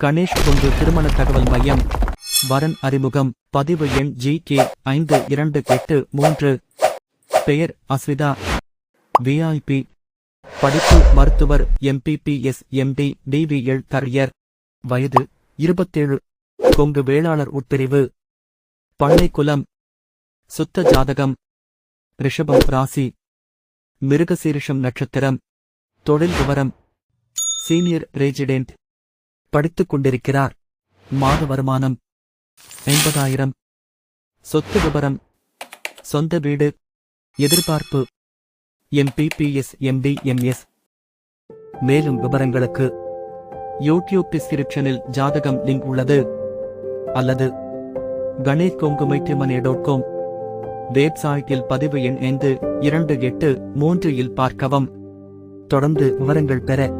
கணேஷ் குண்டு திருமண தகவல் மையம். வரன் அறிமுகம். பதிவு எண் ஜி கே ஐந்து இரண்டு எட்டு மூன்று. பெயர் அஸ்விதா. விஐபி படிப்பு மருத்துவர் எம்பிபிஎஸ் எம்டி டிவிஎல் தரையர். வயது இருபத்தேழு. கொங்கு வேளாளர் உட்பிரிவு. பண்ணைக்குலம் சுத்த ஜாதகம். ரிஷபம் ராசி. மிருகசீரிஷம் நட்சத்திரம். தொழில் விவரம். Senior resident. படித்துக் கொண்டிருக்கிறார். மாத வருமானம் ஐம்பதாயிரம் சொத்து விபரம் சொந்த வீடு எதிர்பார்ப்பு எம்பிபிஎஸ் எம்டி எம்எஸ் மேலும் விவரங்களுக்கு யூடியூப் டிஸ்கிரிப்ஷனில் ஜாதகம் லிங்க் உள்ளது. அல்லது கணேஷ் கொங்குமைட்டிமனே டாட் காம் வெப்சைட்டில் பதிவு எண் ஐந்து இரண்டு எட்டு மூன்று இல் பார்க்கவும். தொடர்ந்து விவரங்கள் பெற